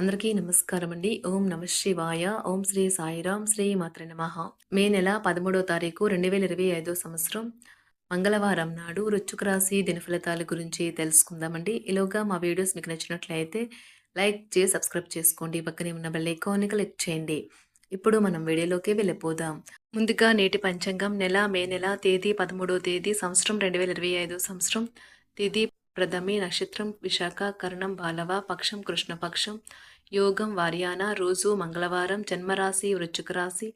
అందరికీ నమస్కారం అండి ఓం నమ శివాయ. ఓం శ్రీ సాయిరాం శ్రీ మాత్ర నమ. మే నెల పదమూడో తారీఖు రెండు వేల ఇరవై ఐదో సంవత్సరం. మంగళవారం నాడు రుచుకు రాశి దినఫలితాల గురించి తెలుసుకుందామండి. ఈలోగా మా వీడియోస్ మీకు నచ్చినట్లయితే లైక్ చేసి సబ్స్క్రైబ్ చేసుకోండి. పక్కనే ఉన్న బెల్ ఐకాన్ని క్లిక్ చేయండి. ఇప్పుడు మనం వీడియోలోకి వెళ్ళిపోదాం. ముందుగా నేటి పంచాంగం. నెల మే నెల తేదీ పదమూడో తేదీ సంవత్సరం రెండు వేల ఇరవై ఐదో సంవత్సరం. తేదీ ప్రథమి నక్షత్రం విశాఖ కరణం బాలవ పక్షం కృష్ణపక్షం. యోగం వార్యాన రోజు మంగళవారం జన్మరాశి వృశ్చిక రాశి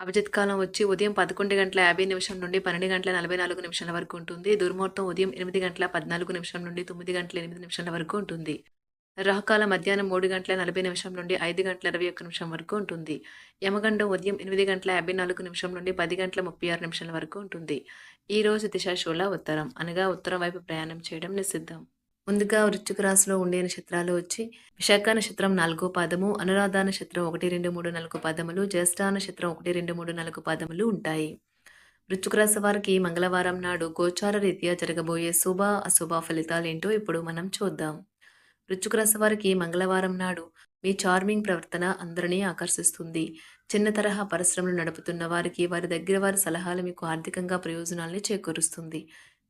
అభిజిత్ కాలం వచ్చి ఉదయం పదకొండు గంటల యాభై నిమిషం నుండి పన్నెండు గంటల నలభై నాలుగు నిమిషాల వరకు ఉంటుంది. దుర్ముహూర్తం ఉదయం ఎనిమిది గంటల పద్నాలుగు నిమిషం నుండి తొమ్మిది గంటల ఎనిమిది నిమిషాల వరకు ఉంటుంది. రాహకాల మధ్యాహ్నం మూడు గంటల నలభై నిమిషం నుండి ఐదు గంటల ఇరవై ఒక్క నిమిషం వరకు ఉంటుంది. యమగండం ఉదయం ఎనిమిది గంటల యాభై నాలుగు నిమిషం నుండి పది గంటల ముప్పై ఆరు నిమిషాల వరకు ఉంటుంది. ఈ రోజు దిశాశూల ఉత్తరం. అనగా ఉత్తరం వైపు ప్రయాణం చేయడం నిషిద్ధం. ముందుగా వృశ్చిక రాశిలో ఉండే నక్షత్రాలు వచ్చి విశాఖ నక్షత్రం నాలుగో పాదము అనురాధ నక్షత్రం ఒకటి రెండు మూడు నాలుగు పాదములు జ్యేష్ఠ నక్షత్రం ఒకటి రెండు మూడు నాలుగు పాదములు ఉంటాయి. వృశ్చిక రాశి వారికి మంగళవారం నాడు గోచార రీత్యా జరగబోయే శుభ అశుభ ఫలితాలేంటో ఇప్పుడు మనం చూద్దాం. వృశ్చిక రాశి వారికి మంగళవారం నాడు మీ చార్మింగ్ ప్రవర్తన అందరినీ ఆకర్షిస్తుంది. చిన్న తరహా పరిశ్రమలు నడుపుతున్న వారికి వారి దగ్గర వారి సలహాలు మీకు ఆర్థికంగా ప్రయోజనాల్ని చేకూరుస్తుంది.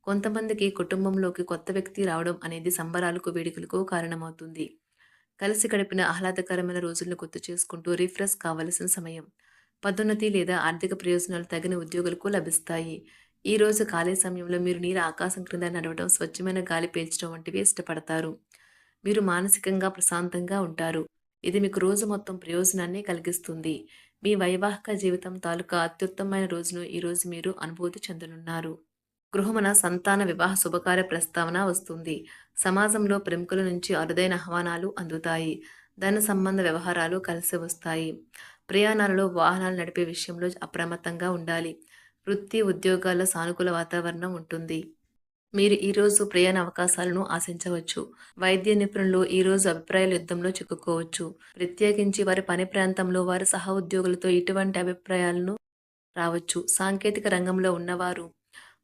కొంతమందికి కుటుంబంలోకి కొత్త వ్యక్తి రావడం అనేది సంబరాలకు వేడుకలకు కారణమవుతుంది. కలిసి గడిపిన ఆహ్లాదకరమైన రోజులను గుర్తు చేసుకుంటూ రిఫ్రెష్ కావలసిన సమయం. పదోన్నతి లేదా ఆర్థిక ప్రయోజనాలు తగిన ఉద్యోగులకు లభిస్తాయి. ఈ రోజు ఖాళీ సమయంలో మీరు నీరు ఆకాశం క్రింద నడవడం స్వచ్ఛమైన గాలి పీల్చడం వంటివి ఇష్టపడతారు. మీరు మానసికంగా ప్రశాంతంగా ఉంటారు. ఇది మీకు రోజు మొత్తం ప్రయోజనాన్ని కలిగిస్తుంది. మీ వైవాహిక జీవితం తాలూకా అత్యుత్తమైన రోజును ఈరోజు మీరు అనుభూతి చెందనున్నారు. గృహమున సంతాన వివాహ శుభకార్య ప్రస్తావన వస్తుంది. సమాజంలో ప్రముఖుల నుంచి అరుదైన ఆహ్వానాలు అందుతాయి. ధన సంబంధ వ్యవహారాలు కలిసి వస్తాయి. ప్రయాణాలలో వాహనాలు నడిపే విషయంలో అప్రమత్తంగా ఉండాలి. వృత్తి ఉద్యోగాల్లో సానుకూల వాతావరణం ఉంటుంది. మీరు ఈరోజు ప్రయాణ అవకాశాలను ఆశించవచ్చు. వైద్య నిపుణులు ఈరోజు అభిప్రాయాల యుద్ధంలో చిక్కుకోవచ్చు. ప్రత్యేకించి వారి పని ప్రాంతంలో వారి సహ ఉద్యోగులతో ఇటువంటి అభిప్రాయాలను రావచ్చు. సాంకేతిక రంగంలో ఉన్నవారు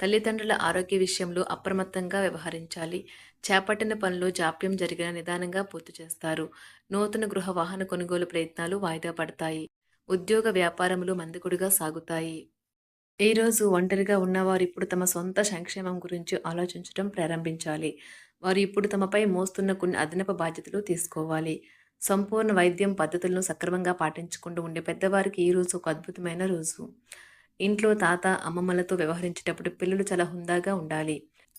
తల్లిదండ్రుల ఆరోగ్య విషయంలో అప్రమత్తంగా వ్యవహరించాలి. చేపట్టిన పనులు జాప్యం జరిగిన నిదానంగా పూర్తి చేస్తారు. నూతన గృహ వాహన కొనుగోలు ప్రయత్నాలు వాయిదా పడతాయి. ఉద్యోగ వ్యాపారములు మందకుడుగా సాగుతాయి. ఈరోజు ఒంటరిగా ఉన్నవారు ఇప్పుడు తమ సొంత సంక్షేమం గురించి ఆలోచించడం ప్రారంభించాలి. వారు ఇప్పుడు తమపై మోస్తున్న కొన్ని అదనపు బాధ్యతలు తీసుకోవాలి. సంపూర్ణ వైద్యం పద్ధతులను సక్రమంగా పాటించుకుంటూ ఉండే పెద్దవారికి ఈ రోజు ఒక అద్భుతమైన రోజు. ఇంట్లో తాత అమ్మమ్మలతో వ్యవహరించేటప్పుడు పిల్లలు చాలా హుందాగా ఉండాలి.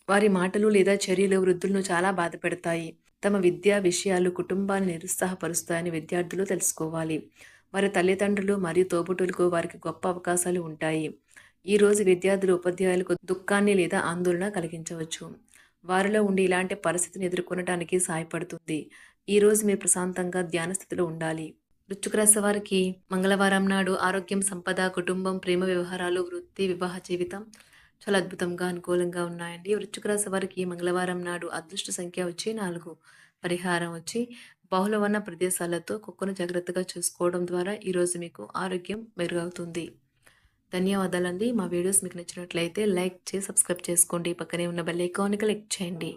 వారి మాటలు లేదా చర్యలు వృద్ధులను చాలా బాధ పెడతాయి తమ విద్యా విషయాలు కుటుంబాన్ని నిరుత్సాహపరుస్తాయని విద్యార్థులు తెలుసుకోవాలి. వారి తల్లిదండ్రులు మరియు తోబుటులకు వారికి గొప్ప అవకాశాలు ఉంటాయి. ఈరోజు విద్యార్థులు ఉపాధ్యాయులకు దుఃఖాన్ని లేదా ఆందోళన కలిగించవచ్చు. వారిలో ఉండి ఇలాంటి పరిస్థితిని ఎదుర్కొనడానికి సహాయపడుతుంది. ఈరోజు మీరు ప్రశాంతంగా ధ్యాన స్థితిలో ఉండాలి. వృశ్చిక రాశి వారికి మంగళవారం నాడు ఆరోగ్యం సంపద కుటుంబం ప్రేమ వ్యవహారాలు వృత్తి వివాహ జీవితం చాలా అద్భుతంగా అనుకూలంగా ఉన్నాయండి. వృశ్చిక రాశి వారికి మంగళవారం నాడు అదృష్ట సంఖ్య వచ్చి నాలుగు పరిహారం వచ్చి బహుళ ఉన్న ప్రదేశాలతో కుక్కను జాగ్రత్తగా చూసుకోవడం ద్వారా ఈరోజు మీకు ఆరోగ్యం మెరుగవుతుంది. ధన్యవాదాలండి. మా వీడియోస్ మీకు నచ్చినట్లయితే లైక్ చేసి సబ్స్క్రైబ్ చేసుకోండి. పక్కనే ఉన్న బెల్ ఐకాన్ క్లిక్ చేయండి.